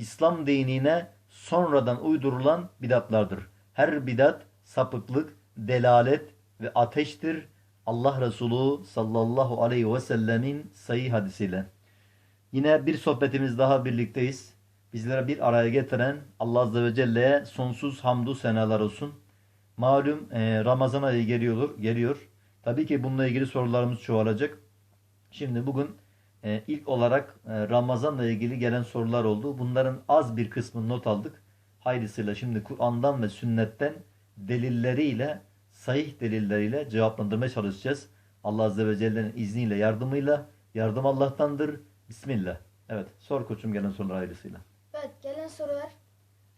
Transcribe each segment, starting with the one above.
İslam dinine sonradan uydurulan bidatlardır. Her bidat sapıklık, delalet ve ateştir. Allah Resulü sallallahu aleyhi ve sellemin sayı hadisiyle. Yine bir sohbetimiz daha birlikteyiz. Bizlere bir araya getiren Allah Azze ve Celle'ye sonsuz hamdü senalar olsun. Malum e, Ramazan ayı geliyor, geliyor. Tabii ki bununla ilgili sorularımız çoğalacak. Şimdi bugün e, ilk olarak e, Ramazan'la ilgili gelen sorular oldu. Bunların az bir kısmını not aldık. Hayırlısıyla şimdi Kur'an'dan ve sünnetten delilleriyle, sahih delilleriyle cevaplandırmaya çalışacağız. Allah Azze ve Celle'nin izniyle, yardımıyla. Yardım Allah'tandır. Bismillah. Evet, sor koçum gelen sorular hayırlısıyla. Evet gelen sorular.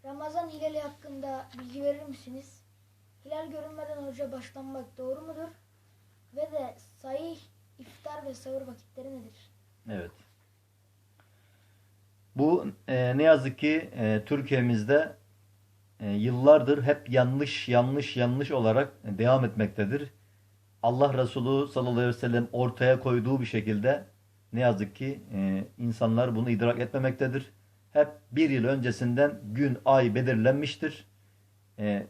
Ramazan hilali hakkında bilgi verir misiniz? Hilal görünmeden oruca başlanmak doğru mudur? Ve de sahih iftar ve sahur vakitleri nedir? Evet. Bu e, ne yazık ki e, Türkiye'mizde e, yıllardır hep yanlış yanlış yanlış olarak devam etmektedir. Allah Resulü sallallahu aleyhi ve sellem ortaya koyduğu bir şekilde ne yazık ki e, insanlar bunu idrak etmemektedir. Hep bir yıl öncesinden gün, ay belirlenmiştir. E,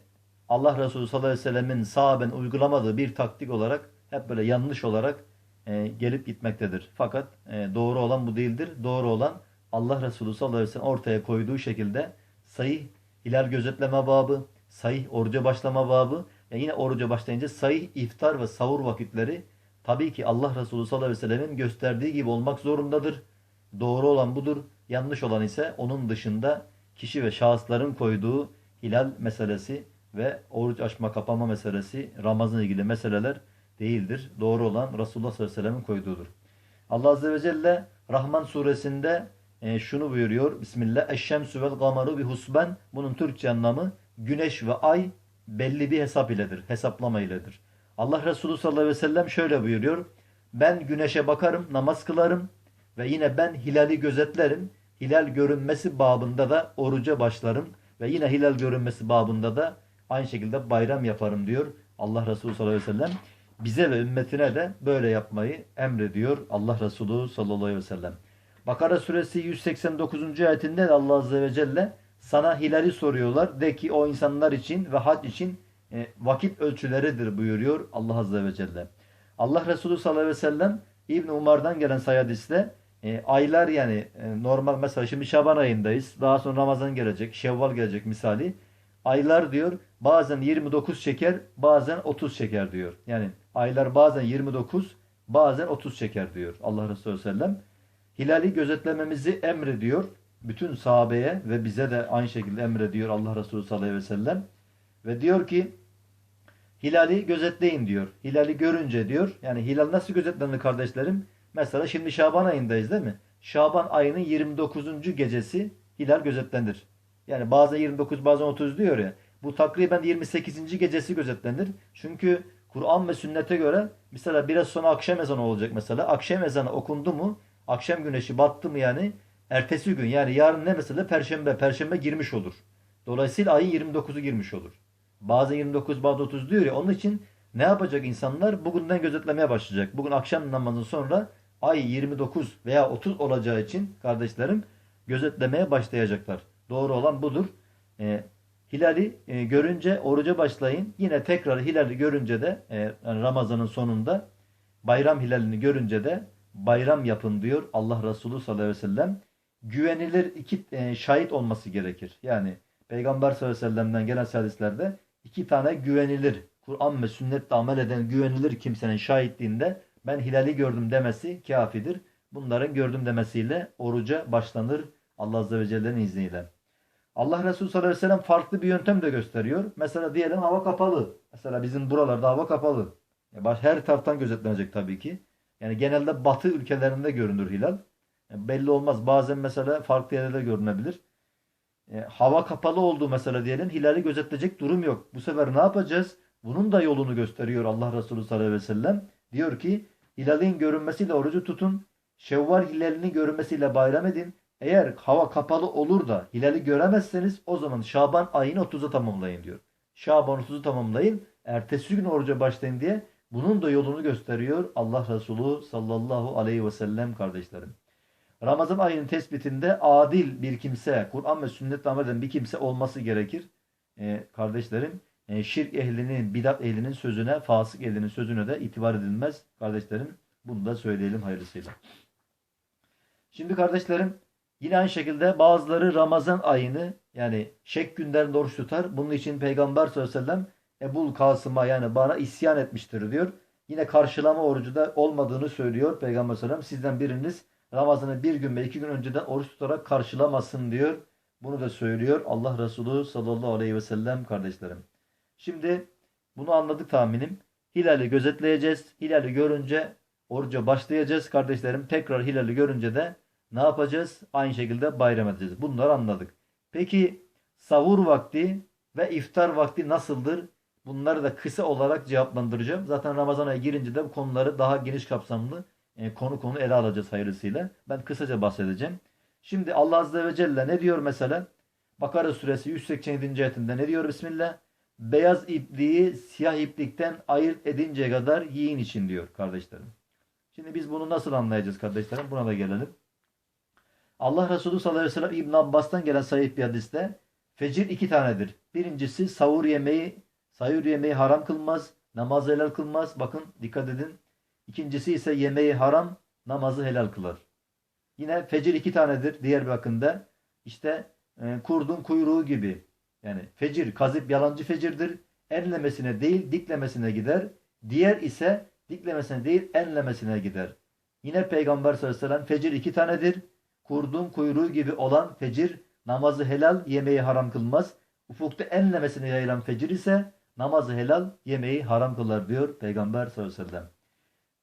Allah Resulü sallallahu aleyhi ve sellemin sahaben uygulamadığı bir taktik olarak hep böyle yanlış olarak e, gelip gitmektedir. Fakat e, doğru olan bu değildir. Doğru olan Allah Resulü sallallahu aleyhi ve sellem ortaya koyduğu şekilde sahih hilal gözetleme babı, sahih oruca başlama babı ve yine oruca başlayınca sahih iftar ve sahur vakitleri tabii ki Allah Resulü sallallahu aleyhi ve sellemin gösterdiği gibi olmak zorundadır. Doğru olan budur. Yanlış olan ise onun dışında kişi ve şahısların koyduğu hilal meselesi ve oruç açma kapama meselesi Ramazan ilgili meseleler değildir. Doğru olan Resulullah sallallahu aleyhi ve sellemin koyduğudur. Allah azze ve celle Rahman suresinde e, şunu buyuruyor. Bismillah. Eşşemsü vel gamaru bi husben. Bunun Türkçe anlamı güneş ve ay belli bir hesap iledir. Hesaplama iledir. Allah Resulü sallallahu aleyhi ve sellem şöyle buyuruyor. Ben güneşe bakarım, namaz kılarım ve yine ben hilali gözetlerim. Hilal görünmesi babında da oruca başlarım ve yine hilal görünmesi babında da aynı şekilde bayram yaparım diyor Allah Resulü sallallahu aleyhi ve sellem. Bize ve ümmetine de böyle yapmayı emrediyor Allah Resulü sallallahu aleyhi ve sellem. Bakara suresi 189. ayetinde de Allah azze ve celle sana hilali soruyorlar. De ki o insanlar için ve hac için e, vakit ölçüleridir buyuruyor Allah azze ve celle. Allah Resulü sallallahu aleyhi ve sellem İbn Umar'dan gelen sayı hadiste e, aylar yani e, normal mesela şimdi Şaban ayındayız. Daha sonra Ramazan gelecek, Şevval gelecek misali. Aylar diyor bazen 29 şeker, bazen 30 şeker diyor. Yani aylar bazen 29, bazen 30 şeker diyor Allah Resulü sellem. Hilali gözetlememizi emrediyor. Bütün sahabeye ve bize de aynı şekilde emrediyor Allah Resulü sallallahu aleyhi ve sellem. Ve diyor ki hilali gözetleyin diyor. Hilali görünce diyor. Yani hilal nasıl gözetlenir kardeşlerim? Mesela şimdi Şaban ayındayız değil mi? Şaban ayının 29. gecesi hilal gözetlenir. Yani bazen 29 bazen 30 diyor ya. Bu takriben 28. gecesi gözetlenir. Çünkü Kur'an ve sünnete göre mesela biraz sonra akşam ezanı olacak mesela. Akşam ezanı okundu mu akşam güneşi battı mı yani ertesi gün yani yarın ne mesela perşembe perşembe girmiş olur. Dolayısıyla ayın 29'u girmiş olur. Bazen 29 bazen 30 diyor ya onun için ne yapacak insanlar? Bugünden gözetlemeye başlayacak. Bugün akşam namazından sonra ay 29 veya 30 olacağı için kardeşlerim gözetlemeye başlayacaklar. Doğru olan budur. E, hilali e, görünce oruca başlayın. Yine tekrar hilali görünce de e, yani Ramazan'ın sonunda bayram hilalini görünce de bayram yapın diyor Allah Resulü sallallahu aleyhi ve sellem. Güvenilir iki e, şahit olması gerekir. Yani Peygamber sallallahu aleyhi ve sellem'den gelen hadislerde iki tane güvenilir Kur'an ve sünnetle amel eden güvenilir kimsenin şahitliğinde ben hilali gördüm demesi kafidir. Bunların gördüm demesiyle oruca başlanır Allah Azze ve Celle'nin izniyle. Allah Resulü sallallahu aleyhi ve sellem farklı bir yöntem de gösteriyor. Mesela diyelim hava kapalı. Mesela bizim buralarda hava kapalı. Her taraftan gözetlenecek tabii ki. Yani genelde batı ülkelerinde görünür hilal. Yani belli olmaz. Bazen mesela farklı yerlerde görünebilir. e, hava kapalı oldu mesela diyelim. Hilali gözetleyecek durum yok. Bu sefer ne yapacağız? Bunun da yolunu gösteriyor Allah Resulü sallallahu aleyhi ve sellem. Diyor ki hilalin görünmesiyle orucu tutun. Şevval hilalinin görünmesiyle bayram edin. Eğer hava kapalı olur da hilali göremezseniz o zaman Şaban ayını 30'a tamamlayın diyor. Şaban 30'u tamamlayın. Ertesi gün oruca başlayın diye bunun da yolunu gösteriyor Allah Resulü sallallahu aleyhi ve sellem kardeşlerim. Ramazan ayının tespitinde adil bir kimse, Kur'an ve sünnetle amel eden bir kimse olması gerekir. Ee, kardeşlerim, e, şirk ehlinin, bidat ehlinin sözüne, fasık ehlinin sözüne de itibar edilmez. Kardeşlerim, bunu da söyleyelim hayırlısıyla. Şimdi kardeşlerim, yine aynı şekilde bazıları Ramazan ayını, yani şek günlerinde oruç tutar. Bunun için Peygamber sallallahu aleyhi ve sellem Ebul Kasım'a yani bana isyan etmiştir diyor. Yine karşılama orucu da olmadığını söylüyor Peygamber sallallahu aleyhi ve sellem. Sizden biriniz Ramazan'ı bir gün ve iki gün önceden oruç tutarak karşılamasın diyor. Bunu da söylüyor Allah Resulü sallallahu aleyhi ve sellem kardeşlerim. Şimdi bunu anladık tahminim. Hilali gözetleyeceğiz. Hilali görünce oruca başlayacağız kardeşlerim. Tekrar hilali görünce de ne yapacağız? Aynı şekilde bayram edeceğiz. Bunları anladık. Peki savur vakti ve iftar vakti nasıldır? Bunları da kısa olarak cevaplandıracağım. Zaten Ramazan ayı girince de bu konuları daha geniş kapsamlı e, konu konu ele alacağız hayırlısıyla. Ben kısaca bahsedeceğim. Şimdi Allah Azze ve Celle ne diyor mesela? Bakara suresi 187. ayetinde ne diyor Bismillah? Beyaz ipliği siyah iplikten ayırt edinceye kadar yiyin için diyor kardeşlerim. Şimdi biz bunu nasıl anlayacağız kardeşlerim? Buna da gelelim. Allah Resulü sallallahu aleyhi ve sellem İbn Abbas'tan gelen sahih bir hadiste fecir iki tanedir. Birincisi savur yemeği, sayur yemeği haram kılmaz, namaz helal kılmaz. Bakın dikkat edin. İkincisi ise yemeği haram, namazı helal kılar. Yine fecir iki tanedir diğer bir bakımda. İşte e, kurdun kuyruğu gibi. Yani fecir, kazip yalancı fecirdir. Enlemesine değil diklemesine gider. Diğer ise diklemesine değil enlemesine gider. Yine Peygamber sallallahu aleyhi ve sellem fecir iki tanedir. Kurdun kuyruğu gibi olan fecir namazı helal, yemeği haram kılmaz. Ufukta enlemesine yayılan fecir ise namazı helal, yemeği haram kılar diyor Peygamber sallallahu aleyhi ve sellem.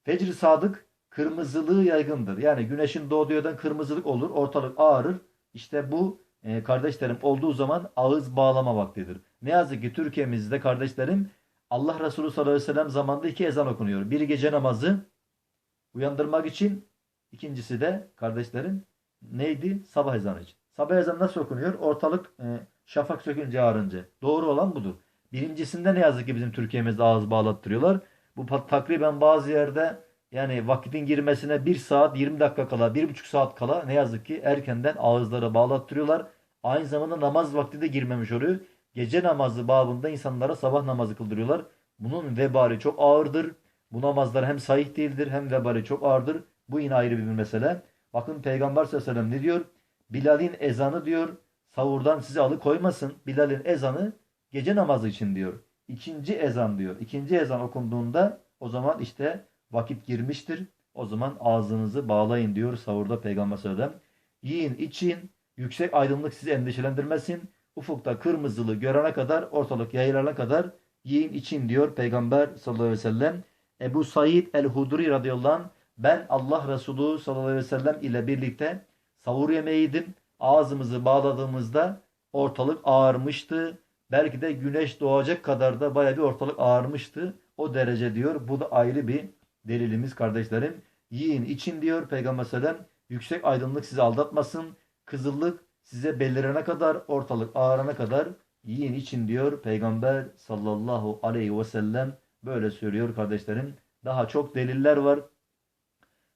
Fecr sadık kırmızılığı yaygındır. Yani güneşin doğduğu yerden kırmızılık olur, ortalık ağarır. İşte bu e, kardeşlerim olduğu zaman ağız bağlama vaktidir. Ne yazık ki Türkiye'mizde kardeşlerim Allah Resulü sallallahu aleyhi ve sellem zamanında iki ezan okunuyor. Biri gece namazı uyandırmak için, ikincisi de kardeşlerim neydi? Sabah ezanı için. Sabah ezanı nasıl okunuyor? Ortalık e, şafak sökünce ağarınca. Doğru olan budur. Birincisinde ne yazık ki bizim Türkiye'mizde ağız bağlattırıyorlar. Bu takriben bazı yerde yani vakitin girmesine 1 saat 20 dakika kala, 1,5 saat kala ne yazık ki erkenden ağızlara bağlattırıyorlar. Aynı zamanda namaz vakti de girmemiş oluyor. Gece namazı babında insanlara sabah namazı kıldırıyorlar. Bunun vebali çok ağırdır. Bu namazlar hem sahih değildir hem vebali çok ağırdır. Bu yine ayrı bir mesele. Bakın Peygamber sallallahu aleyhi ve sellem ne diyor? Bilal'in ezanı diyor savurdan sizi alıkoymasın. Bilal'in ezanı gece namazı için diyor. İkinci ezan diyor. İkinci ezan okunduğunda o zaman işte vakit girmiştir. O zaman ağzınızı bağlayın diyor savurda Peygamber sallallahu aleyhi ve sellem. Yiyin için yüksek aydınlık sizi endişelendirmesin. Ufukta kırmızılı görene kadar ortalık yayılana kadar yiyin için diyor Peygamber sallallahu aleyhi ve sellem. Ebu Said el-Hudri radıyallahu anh ben Allah Resulü sallallahu aleyhi ve sellem ile birlikte savur yemeğiydim. Ağzımızı bağladığımızda ortalık ağarmıştı. Belki de güneş doğacak kadar da baya bir ortalık ağarmıştı. O derece diyor. Bu da ayrı bir delilimiz kardeşlerim. Yiyin için diyor Peygamber sellem. Yüksek aydınlık sizi aldatmasın. Kızıllık size belirene kadar ortalık ağarana kadar yiyin için diyor Peygamber sallallahu aleyhi ve sellem. Böyle söylüyor kardeşlerim. Daha çok deliller var.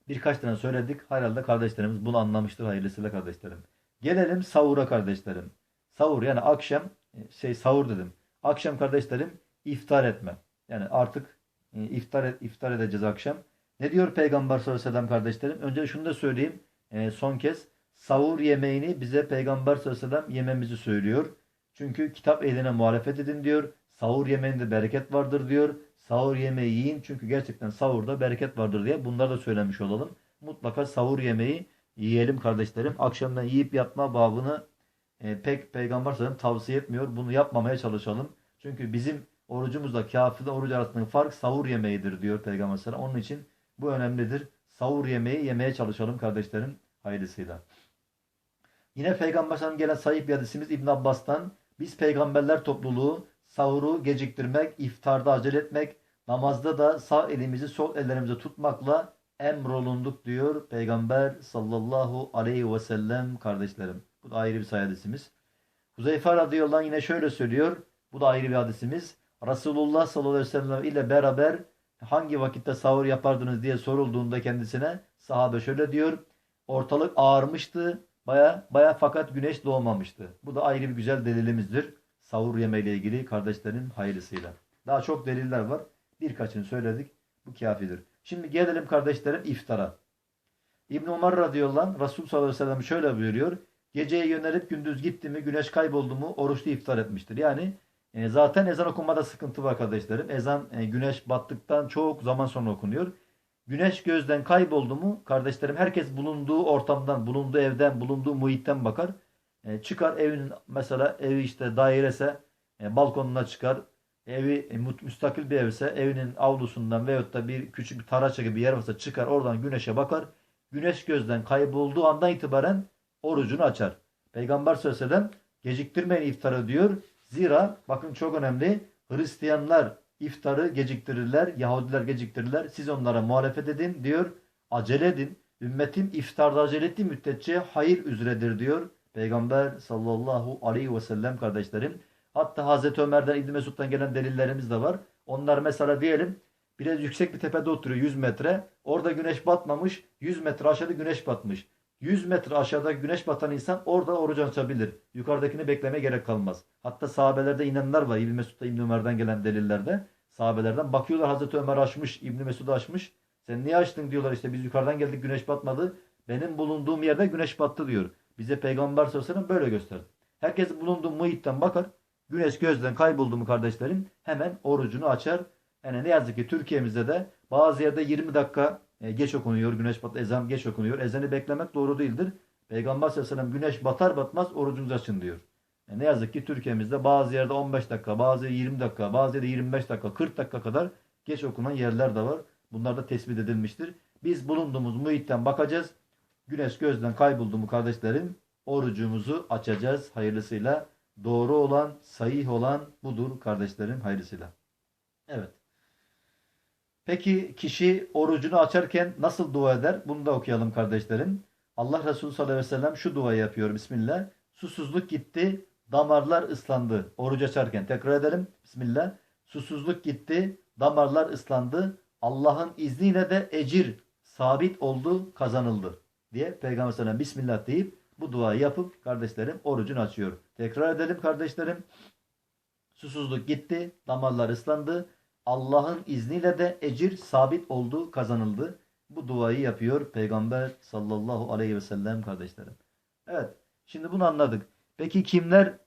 Birkaç tane söyledik. Herhalde kardeşlerimiz bunu anlamıştır hayırlısıyla kardeşlerim. Gelelim savura kardeşlerim. Savur yani akşam şey sahur dedim. Akşam kardeşlerim iftar etme. Yani artık e, iftar iftar edeceğiz akşam. Ne diyor Peygamber sallallahu aleyhi ve sellem kardeşlerim? Önce şunu da söyleyeyim e, son kez. Savur yemeğini bize Peygamber sallallahu aleyhi ve sellem yememizi söylüyor. Çünkü kitap ehline muhalefet edin diyor. Savur yemeğinde bereket vardır diyor. Sahur yemeği yiyin çünkü gerçekten sahurda bereket vardır diye bunları da söylemiş olalım. Mutlaka sahur yemeği yiyelim kardeşlerim. Akşamdan yiyip yatma babını e, pek Peygamber sallallahu tavsiye etmiyor. Bunu yapmamaya çalışalım. Çünkü bizim orucumuzla kafirle oruç arasındaki fark sahur yemeğidir diyor Peygamber sallallahu Onun için bu önemlidir. Sahur yemeği yemeye çalışalım kardeşlerim hayırlısıyla. Yine Peygamber Efendimiz'den gelen sahip bir hadisimiz İbn Abbas'tan biz peygamberler topluluğu sahuru geciktirmek, iftarda acele etmek, namazda da sağ elimizi sol ellerimize tutmakla emrolunduk diyor Peygamber sallallahu aleyhi ve sellem kardeşlerim. Bu da ayrı bir hadisimiz. Huzeyfe radıyallahu anh yine şöyle söylüyor. Bu da ayrı bir hadisimiz. Resulullah sallallahu aleyhi ve sellem ile beraber hangi vakitte sahur yapardınız diye sorulduğunda kendisine sahabe şöyle diyor. Ortalık ağarmıştı. Baya baya fakat güneş doğmamıştı. Bu da ayrı bir güzel delilimizdir. Sahur yemeğiyle ilgili kardeşlerin hayırlısıyla. Daha çok deliller var. Birkaçını söyledik. Bu kafidir. Şimdi gelelim kardeşlerim iftara. İbn Umar radıyallahu anh Resul sallallahu aleyhi ve sellem şöyle buyuruyor. Geceye yönelip gündüz gitti mi, güneş kayboldu mu oruçlu iftar etmiştir. Yani e, zaten ezan okumada sıkıntı var kardeşlerim. Ezan e, güneş battıktan çok zaman sonra okunuyor. Güneş gözden kayboldu mu kardeşlerim herkes bulunduğu ortamdan, bulunduğu evden, bulunduğu muhitten bakar. E, çıkar evinin mesela evi işte dairese e, balkonuna çıkar. Evi e, müstakil bir evse evinin avlusundan veyahut da bir küçük bir taraça gibi bir yer varsa çıkar oradan güneşe bakar. Güneş gözden kaybolduğu andan itibaren orucunu açar. Peygamber sallallahu geciktirmeyin iftarı diyor. Zira bakın çok önemli Hristiyanlar iftarı geciktirirler, Yahudiler geciktirirler. Siz onlara muhalefet edin diyor. Acele edin. Ümmetim iftarda acele ettiği müddetçe hayır üzeredir diyor. Peygamber sallallahu aleyhi ve sellem kardeşlerim. Hatta Hazreti Ömer'den İbn Mesud'dan gelen delillerimiz de var. Onlar mesela diyelim biraz yüksek bir tepede oturuyor 100 metre. Orada güneş batmamış. 100 metre aşağıda güneş batmış. 100 metre aşağıda güneş batan insan orada oruç açabilir. Yukarıdakini beklemeye gerek kalmaz. Hatta sahabelerde inanlar var. İbn Mesud'da İbn Ömer'den gelen delillerde. Sahabelerden bakıyorlar Hazreti Ömer açmış, İbn Mesud açmış. Sen niye açtın diyorlar işte biz yukarıdan geldik güneş batmadı. Benim bulunduğum yerde güneş battı diyor. Bize Peygamber sallallahu böyle gösterdi. Herkes bulunduğu muhitten bakar. Güneş gözden kayboldu mu kardeşlerim hemen orucunu açar. Yani ne yazık ki Türkiye'mizde de bazı yerde 20 dakika e, geç okunuyor. Güneş bat ezan geç okunuyor. Ezanı beklemek doğru değildir. Peygamber sallallahu güneş batar batmaz orucunuzu açın diyor. E, ne yazık ki Türkiye'mizde bazı yerde 15 dakika, bazı yerde 20 dakika, bazı yerde 25 dakika, 40 dakika kadar geç okunan yerler de var. Bunlar da tespit edilmiştir. Biz bulunduğumuz muhitten bakacağız. Güneş gözden kayboldu mu kardeşlerim orucumuzu açacağız hayırlısıyla. Doğru olan, sahih olan budur kardeşlerim hayırlısıyla. Evet. Peki kişi orucunu açarken nasıl dua eder? Bunu da okuyalım kardeşlerim. Allah Resulü sallallahu aleyhi ve sellem şu duayı yapıyor. Bismillah. Susuzluk gitti, damarlar ıslandı. Oruç açarken tekrar edelim. Bismillah. Susuzluk gitti, damarlar ıslandı. Allah'ın izniyle de ecir sabit oldu, kazanıldı. Diye Peygamber sellem Bismillah deyip bu duayı yapıp kardeşlerim orucunu açıyor. Tekrar edelim kardeşlerim. Susuzluk gitti, damarlar ıslandı. Allah'ın izniyle de ecir sabit oldu, kazanıldı. Bu duayı yapıyor Peygamber sallallahu aleyhi ve sellem kardeşlerim. Evet, şimdi bunu anladık. Peki kimler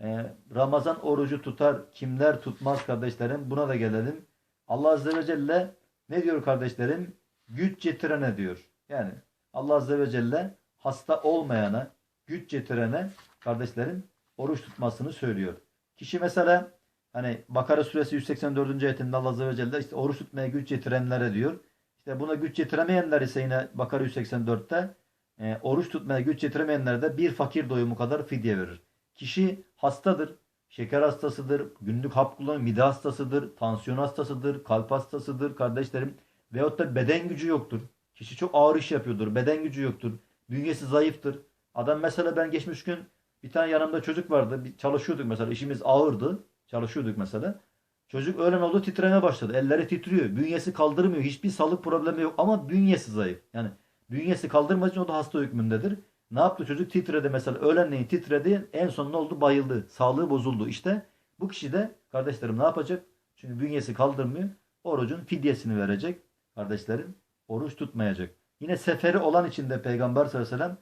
e, Ramazan orucu tutar, kimler tutmaz kardeşlerim? Buna da gelelim. Allah Azze ve Celle ne diyor kardeşlerim? Güç getirene diyor. Yani Allah Azze ve Celle hasta olmayana, güç getirene kardeşlerim oruç tutmasını söylüyor. Kişi mesela hani Bakara suresi 184. ayetinde Allah Azze ve Celle işte oruç tutmaya güç getirenlere diyor. İşte buna güç getiremeyenler ise yine Bakara 184'te e, oruç tutmaya güç getiremeyenler de bir fakir doyumu kadar fidye verir. Kişi hastadır, şeker hastasıdır, günlük hap kullanıyor, mide hastasıdır, tansiyon hastasıdır, kalp hastasıdır kardeşlerim. Veyahut da beden gücü yoktur. Kişi çok ağır iş yapıyordur, beden gücü yoktur, bünyesi zayıftır. Adam mesela ben geçmiş gün bir tane yanımda çocuk vardı, bir çalışıyorduk mesela, işimiz ağırdı, çalışıyorduk mesela. Çocuk öğlen oldu titreme başladı. Elleri titriyor. Bünyesi kaldırmıyor. Hiçbir sağlık problemi yok ama bünyesi zayıf. Yani bünyesi kaldırmadığı için o da hasta hükmündedir. Ne yaptı çocuk? Titredi mesela. Öğlenleyin titredi. En son ne oldu? Bayıldı. Sağlığı bozuldu. İşte bu kişi de kardeşlerim ne yapacak? Çünkü bünyesi kaldırmıyor. Orucun fidyesini verecek. Kardeşlerim oruç tutmayacak. Yine seferi olan için de Peygamber sallallahu aleyhi ve sellem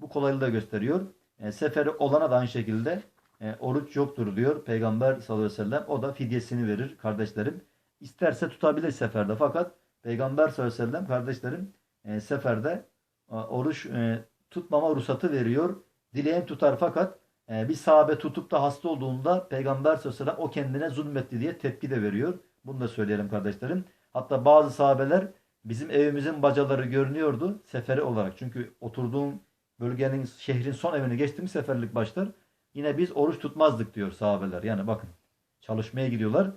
bu kolaylığı da gösteriyor. E, seferi olana da aynı şekilde e, oruç yoktur diyor Peygamber sallallahu aleyhi ve sellem. O da fidyesini verir kardeşlerim. İsterse tutabilir seferde fakat Peygamber sallallahu aleyhi ve sellem kardeşlerim e, seferde e, oruç e, tutmama ruhsatı veriyor. Dileyen tutar fakat e, bir sahabe tutup da hasta olduğunda Peygamber sallallahu aleyhi ve sellem o kendine zulmetti diye tepki de veriyor. Bunu da söyleyelim kardeşlerim. Hatta bazı sahabeler bizim evimizin bacaları görünüyordu seferi olarak. Çünkü oturduğum bölgenin, şehrin son evine geçti mi seferlik başlar. Yine biz oruç tutmazdık diyor sahabeler. Yani bakın çalışmaya gidiyorlar.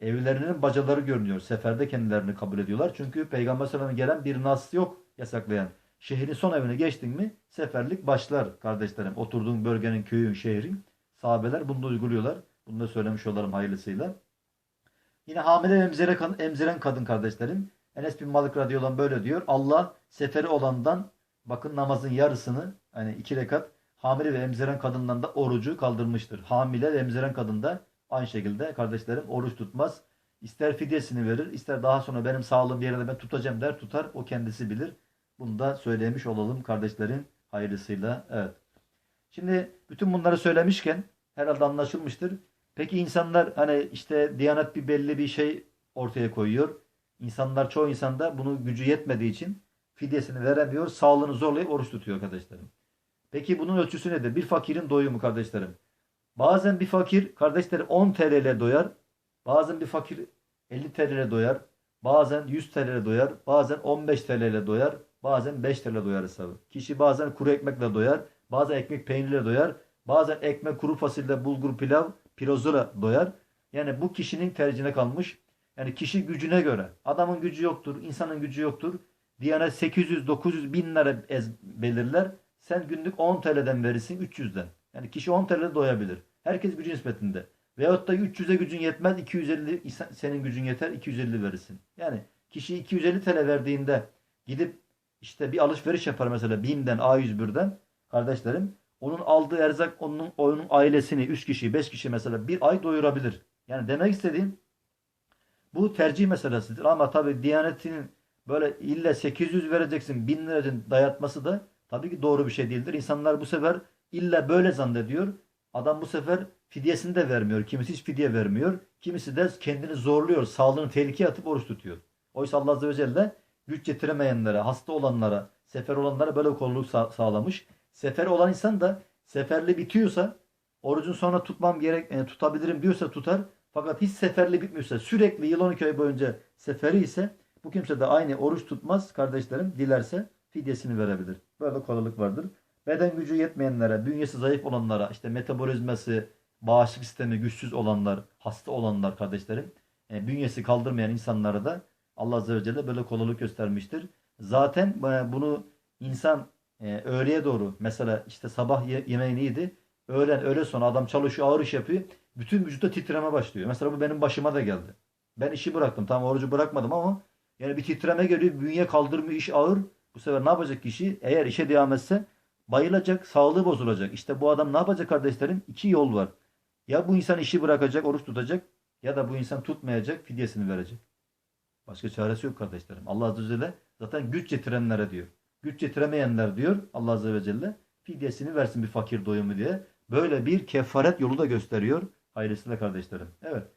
Evlerinin bacaları görünüyor. Seferde kendilerini kabul ediyorlar. Çünkü Peygamber sallallahu gelen bir nas yok yasaklayan. Şehrin son evine geçtin mi seferlik başlar kardeşlerim. Oturduğun bölgenin, köyün, şehrin. Sahabeler bunu da uyguluyorlar. Bunu da söylemiş olalım hayırlısıyla. Yine hamile ve emzire, emziren kadın kardeşlerim. Enes bin Malik radıyallahu anh böyle diyor. Allah seferi olandan bakın namazın yarısını hani iki rekat hamile ve emziren kadından da orucu kaldırmıştır. Hamile ve emziren kadın da aynı şekilde kardeşlerim oruç tutmaz. İster fidyesini verir, ister daha sonra benim sağlığım bir yerde ben tutacağım der tutar. O kendisi bilir. Bunu da söylemiş olalım kardeşlerin hayırlısıyla. Evet. Şimdi bütün bunları söylemişken herhalde anlaşılmıştır. Peki insanlar hani işte Diyanet bir belli bir şey ortaya koyuyor. İnsanlar çoğu insanda bunu gücü yetmediği için fidyesini veremiyor. Sağlığını zorlayıp oruç tutuyor kardeşlerim. Peki bunun ölçüsü nedir? Bir fakirin doyumu kardeşlerim. Bazen bir fakir kardeşlerim 10 TL ile doyar. Bazen bir fakir 50 TL ile doyar. Bazen 100 TL ile doyar. Bazen 15 TL ile doyar. Bazen 5 TL ile doyar hesabı. Kişi bazen kuru ekmekle doyar. Bazen ekmek peynirle doyar. Bazen ekmek kuru fasulye bulgur pilav pirozla doyar. Yani bu kişinin tercihine kalmış. Yani kişi gücüne göre. Adamın gücü yoktur. insanın gücü yoktur. Diyanet 800, 900 bin lira ez belirler. Sen günlük 10 TL'den verirsin 300'den. Yani kişi 10 TL'de doyabilir. Herkes gücü nispetinde. Veyahut da 300'e gücün yetmez 250 senin gücün yeter 250 verirsin. Yani kişi 250 TL verdiğinde gidip işte bir alışveriş yapar mesela BİM'den A101'den kardeşlerim. Onun aldığı erzak onun onun ailesini 3 kişi 5 kişi mesela bir ay doyurabilir. Yani demek istediğim bu tercih meselesidir. Ama tabi Diyanet'in böyle illa 800 vereceksin 1000 lira dayatması da tabii ki doğru bir şey değildir. İnsanlar bu sefer illa böyle zannediyor. Adam bu sefer fidyesini de vermiyor. Kimisi hiç fidye vermiyor. Kimisi de kendini zorluyor. Sağlığını tehlikeye atıp oruç tutuyor. Oysa Allah Azze ve Celle güç getiremeyenlere, hasta olanlara, sefer olanlara böyle kolluk sağ sağlamış. Sefer olan insan da seferli bitiyorsa orucun sonra tutmam gerek e, tutabilirim diyorsa tutar. Fakat hiç seferli bitmiyorsa sürekli yıl 12 ay boyunca seferi ise bu kimse de aynı oruç tutmaz kardeşlerim. Dilerse fidyesini verebilir. Böyle kolaylık vardır. Beden gücü yetmeyenlere, bünyesi zayıf olanlara, işte metabolizması, bağışıklık sistemi güçsüz olanlar, hasta olanlar kardeşlerim, e, bünyesi kaldırmayan insanlara da Allah Azze ve Celle böyle kolaylık göstermiştir. Zaten e, bunu insan e, öğleye doğru mesela işte sabah ye yemeğini yedi. Öğlen öğle sonra adam çalışıyor ağır iş yapıyor. Bütün vücutta titreme başlıyor. Mesela bu benim başıma da geldi. Ben işi bıraktım. Tam orucu bırakmadım ama yani bir titreme geliyor. Bünye kaldırmıyor. iş ağır. Bu sefer ne yapacak kişi? Eğer işe devam etse bayılacak. Sağlığı bozulacak. İşte bu adam ne yapacak kardeşlerim? İki yol var. Ya bu insan işi bırakacak, oruç tutacak ya da bu insan tutmayacak, fidyesini verecek. Başka çaresi yok kardeşlerim. Allah Azze ve Celle zaten güç getirenlere diyor güç getiremeyenler diyor Allah Azze ve Celle fidyesini versin bir fakir doyumu diye. Böyle bir kefaret yolu da gösteriyor. Hayırlısıyla kardeşlerim. Evet.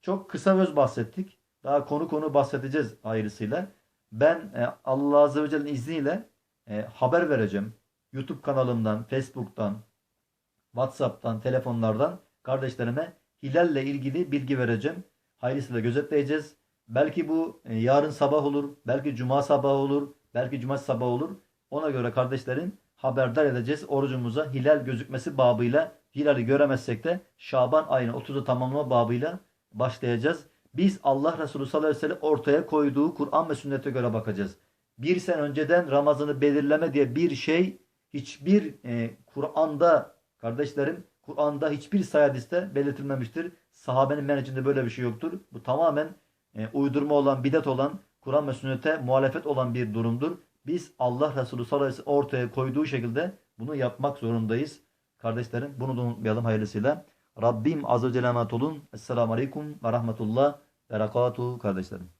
Çok kısa öz bahsettik. Daha konu konu bahsedeceğiz hayırlısıyla. Ben e, Allah Azze ve Celle'nin izniyle e, haber vereceğim. YouTube kanalımdan, Facebook'tan, WhatsApp'tan, telefonlardan kardeşlerime hilalle ilgili bilgi vereceğim. Hayırlısıyla gözetleyeceğiz. Belki bu e, yarın sabah olur, belki cuma sabah olur, Belki cumartesi sabah olur. Ona göre kardeşlerin haberdar edeceğiz. Orucumuza hilal gözükmesi babıyla hilali göremezsek de Şaban ayını 30'u tamamlama babıyla başlayacağız. Biz Allah Resulü sallallahu aleyhi ve sellem ortaya koyduğu Kur'an ve sünnete göre bakacağız. Bir sene önceden Ramazan'ı belirleme diye bir şey hiçbir e, Kur'an'da kardeşlerim Kur'an'da hiçbir sayadiste belirtilmemiştir. Sahabenin menhecinde böyle bir şey yoktur. Bu tamamen e, uydurma olan, bidat olan Kur'an ve sünnete muhalefet olan bir durumdur. Biz Allah Resulü sallallahu aleyhi ve sellem ortaya koyduğu şekilde bunu yapmak zorundayız. Kardeşlerim bunu da unutmayalım hayırlısıyla. Rabbim azze ve celle olun. Esselamu aleyküm ve rahmetullah ve berekatuhu kardeşlerim.